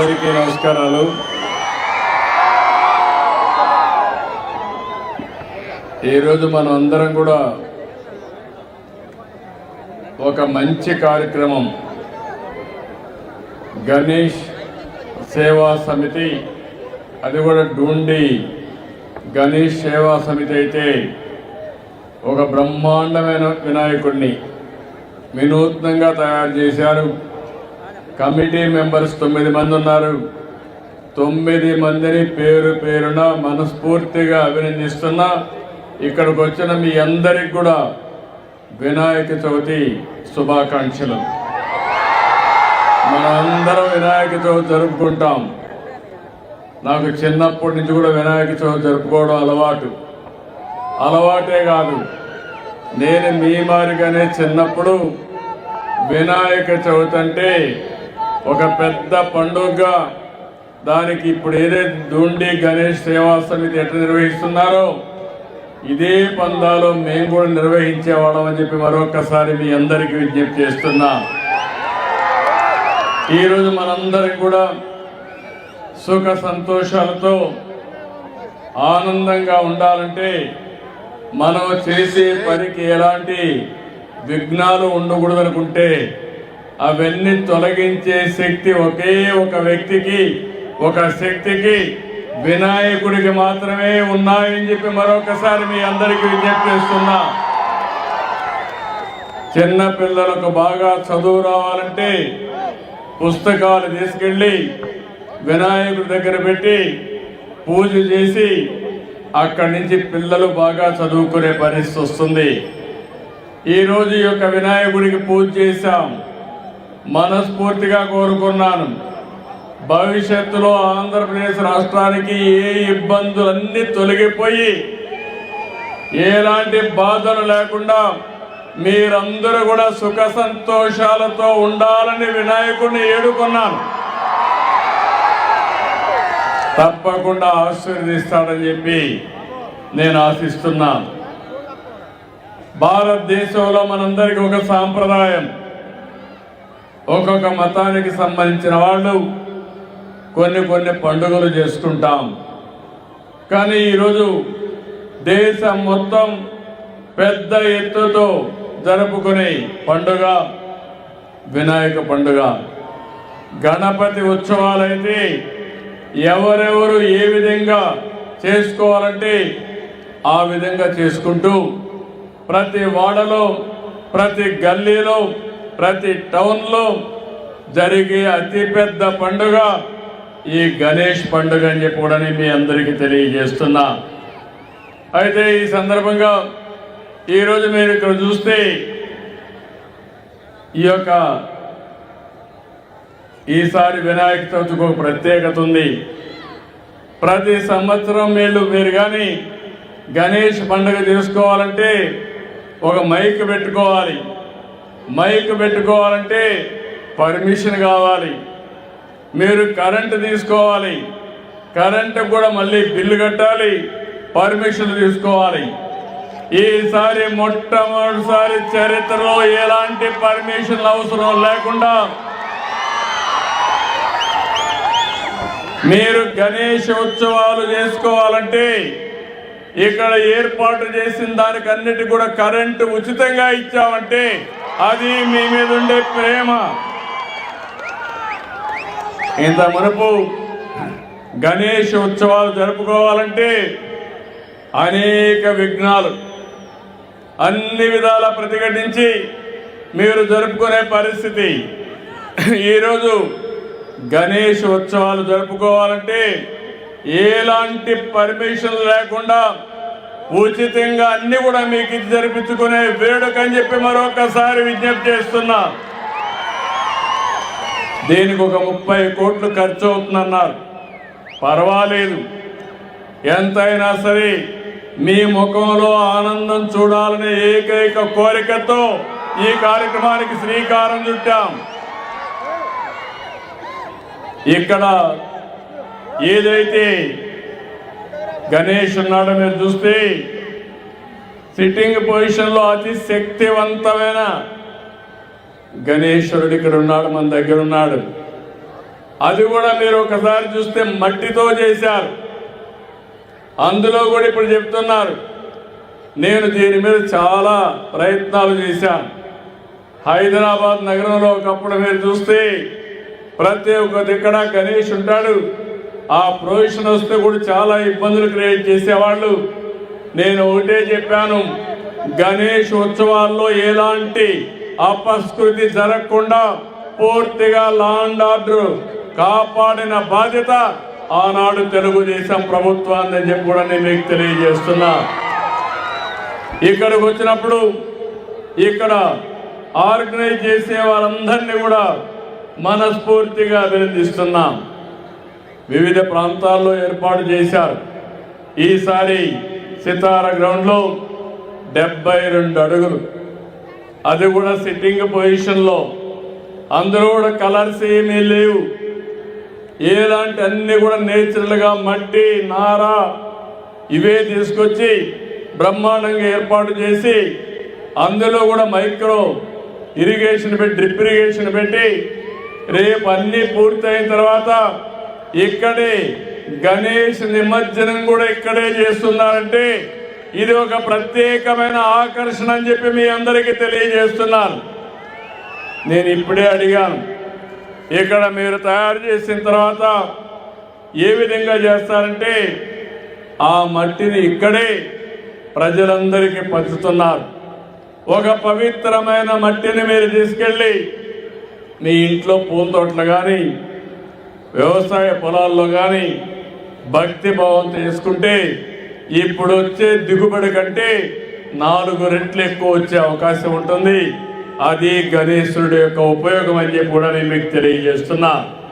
అందరికీ నమస్కారాలు. ఈరోజు మనం అందరం కూడా ఒక మంచి కార్యక్రమం గణేష్ సేవా సమితి అది కూడా డూండి గణేష్ సేవా సమితి అయితే ఒక బ్రహ్మాండమైన వినాయకుడిని వినూత్నంగా తయారు చేశారు. కమిటీ మెంబర్స్ తొమ్మిది మంది ఉన్నారు. తొమ్మిది మందిని పేరు పేరున మనస్ఫూర్తిగా అభినందిస్తున్నా. ఇక్కడికి వచ్చిన మీ అందరికి కూడా వినాయక చవితి శుభాకాంక్షలు. మన అందరం వినాయక చవితి జరుపుకుంటాం. నాకు చిన్నప్పటి నుంచి కూడా వినాయక చవితి జరుపుకోవడం అలవాటు. అలవాటే కాదు. నేను మీ మారిగానే చిన్నప్పుడు వినాయక చవితి అంటే ఒక పెద్ద పండుగ దానికి ఇప్పుడు ఏదైతే దూండి గణేష్ సేవా సమితి ఎట్లా నిర్వహిస్తున్నారో ఇదే పందాలో మేము కూడా నిర్వహించేవాళ్ళం అని చెప్పి మరొకసారి మీ అందరికీ విజ్ఞప్తి చేస్తున్నా. ఈరోజు మనందరికి కూడా సుఖ సంతోషాలతో ఆనందంగా ఉండాలంటే మనం చేసే పనికి ఎలాంటి విఘ్నాలు ఉండకూడదు అనుకుంటే అవన్నీ తొలగించే శక్తి ఒకే ఒక వ్యక్తికి ఒక శక్తికి వినాయకుడికి మాత్రమే ఉన్నాయని చెప్పి మరొకసారి మీ అందరికీ విజ్ఞప్తి చేస్తున్నా. చిన్న పిల్లలకు బాగా చదువు రావాలంటే పుస్తకాలు తీసుకెళ్ళి వినాయకుడి దగ్గర పెట్టి పూజ చేసి అక్కడి నుంచి పిల్లలు బాగా చదువుకునే పరిస్థితి వస్తుంది. ఈరోజు ఈ యొక్క వినాయకుడికి పూజ చేశాం. మనస్ఫూర్తిగా కోరుకున్నాను. భవిష్యత్తులో ఆంధ్రప్రదేశ్ రాష్ట్రానికి ఏ ఇబ్బందులన్నీ తొలగిపోయి ఎలాంటి బాధలు లేకుండా మీరందరూ కూడా సుఖ సంతోషాలతో ఉండాలని వినాయకుడిని ఏడుకున్నాను. తప్పకుండా ఆశీర్వదిస్తాడని చెప్పి నేను ఆశిస్తున్నాను. భారతదేశంలో మనందరికీ ఒక సాంప్రదాయం. ఒక్కొక్క మతానికి సంబంధించిన వాళ్ళు కొన్ని కొన్ని పండుగలు చేసుకుంటాం. కానీ ఈరోజు దేశం మొత్తం పెద్ద ఎత్తుతో జరుపుకునే పండుగ వినాయక పండుగ. గణపతి ఉత్సవాలైతే ఎవరెవరు ఏ విధంగా చేసుకోవాలంటే ఆ విధంగా చేసుకుంటూ ప్రతి వాడలో ప్రతి గల్లీలో ప్రతి టౌన్లో జరిగే అతిపెద్ద పండుగ ఈ గణేష్ పండుగ అని చెప్పి కూడా మీ అందరికీ తెలియజేస్తున్నా. అయితే ఈ సందర్భంగా ఈరోజు మీరు ఇక్కడ చూస్తే ఈ యొక్క ఈసారి వినాయక చవితికి ఒక ప్రత్యేకత ఉంది. ప్రతి సంవత్సరం మీరు మీరు కానీ గణేష్ పండుగ చేసుకోవాలంటే ఒక మైక్ పెట్టుకోవాలి. మైక్ పెట్టుకోవాలంటే పర్మిషన్ కావాలి. మీరు కరెంటు తీసుకోవాలి. కరెంటు కూడా మళ్ళీ బిల్లు కట్టాలి. పర్మిషన్ తీసుకోవాలి. ఈసారి మొట్టమొదటిసారి చరిత్రలో ఎలాంటి పర్మిషన్ అవసరం లేకుండా మీరు గణేష్ ఉత్సవాలు చేసుకోవాలంటే ఇక్కడ ఏర్పాటు చేసిన దానికన్నిటి కూడా కరెంటు ఉచితంగా ఇచ్చామంటే అది మీ మీద ఉండే ప్రేమ. ఇంత మునుపు గణేష్ ఉత్సవాలు జరుపుకోవాలంటే అనేక విఘ్నాలు అన్ని విధాల ప్రతిఘటించి మీరు జరుపుకునే పరిస్థితి. ఈరోజు గణేష్ ఉత్సవాలు జరుపుకోవాలంటే ఎలాంటి పర్మిషన్ లేకుండా ఉచితంగా అన్ని కూడా మీకు ఇది జరిపించుకునే వేడుక అని చెప్పి మరొకసారి విజ్ఞప్తి చేస్తున్నా. దీనికి ఒక ముప్పై కోట్లు ఖర్చు అవుతుందన్నారు. పర్వాలేదు. ఎంతైనా సరే మీ ముఖంలో ఆనందం చూడాలనే ఏకైక కోరికతో ఈ కార్యక్రమానికి శ్రీకారం చుట్టాం. ఇక్కడ ఏదైతే గణేష్ ఉన్నాడు మీరు చూస్తే. సిట్టింగ్ పొజిషన్లో అతి శక్తివంతమైన గణేశ్వరుడు ఇక్కడ ఉన్నాడు మన దగ్గర ఉన్నాడు. అది కూడా మీరు ఒకసారి చూస్తే మట్టితో చేశారు. అందులో కూడా ఇప్పుడు చెప్తున్నారు నేను దీని మీద చాలా ప్రయత్నాలు చేశాను. హైదరాబాద్ నగరంలో ఒకప్పుడు మీరు చూస్తే ప్రతి ఒక్క దిక్కడ గణేష్ ఉంటాడు. ఆ ప్రొవిజన్ వస్తే కూడా చాలా ఇబ్బందులు క్రియేట్ చేసేవాళ్ళు. నేను ఒకటే చెప్పాను గణేష్ ఉత్సవాల్లో ఎలాంటి అపస్కృతి జరగకుండా పూర్తిగా లాండ్ ఆర్డర్ కాపాడిన బాధ్యత ఆనాడు తెలుగుదేశం ప్రభుత్వాన్ని చెప్పి కూడా నేను మీకు తెలియజేస్తున్నా. ఇక్కడికి వచ్చినప్పుడు ఇక్కడ ఆర్గనైజ్ చేసే వారందరినీ కూడా మనస్ఫూర్తిగా అభినందిస్తున్నాం. వివిధ ప్రాంతాల్లో ఏర్పాటు చేశారు. ఈసారి సితార గ్రౌండ్లో డెబ్బై రెండు అడుగులు. అది కూడా సిట్టింగ్ పొజిషన్లో. అందులో కూడా కలర్స్ ఏమీ లేవు. ఎలాంటి అన్నీ కూడా నేచురల్గా మట్టి నార ఇవే తీసుకొచ్చి బ్రహ్మాండంగా ఏర్పాటు చేసి అందులో కూడా మైక్రో ఇరిగేషన్ పెట్టి డ్రిప్ ఇరిగేషన్ పెట్టి రేపు అన్నీ పూర్తయిన తర్వాత ఇక్కడే గణేష్ నిమజ్జనం కూడా ఇక్కడే చేస్తున్నారంటే ఇది ఒక ప్రత్యేకమైన ఆకర్షణ అని చెప్పి మీ అందరికీ తెలియజేస్తున్నాను. నేను ఇప్పుడే అడిగాను ఇక్కడ మీరు తయారు చేసిన తర్వాత ఏ విధంగా చేస్తారంటే ఆ మట్టిని ఇక్కడే ప్రజలందరికీ పంచుతున్నారు. ఒక పవిత్రమైన మట్టిని మీరు తీసుకెళ్ళి మీ ఇంట్లో పూల తోటలు కానీ వ్యవసాయ పొలాల్లో కానీ భక్తి భావంతో చేసుకుంటే ఇప్పుడు వచ్చే దిగుబడి కంటే నాలుగు రెట్లు ఎక్కువ వచ్చే అవకాశం ఉంటుంది. అది గణేశుడి యొక్క ఉపయోగం అని చెప్పి కూడా నేను మీకు తెలియజేస్తున్నా.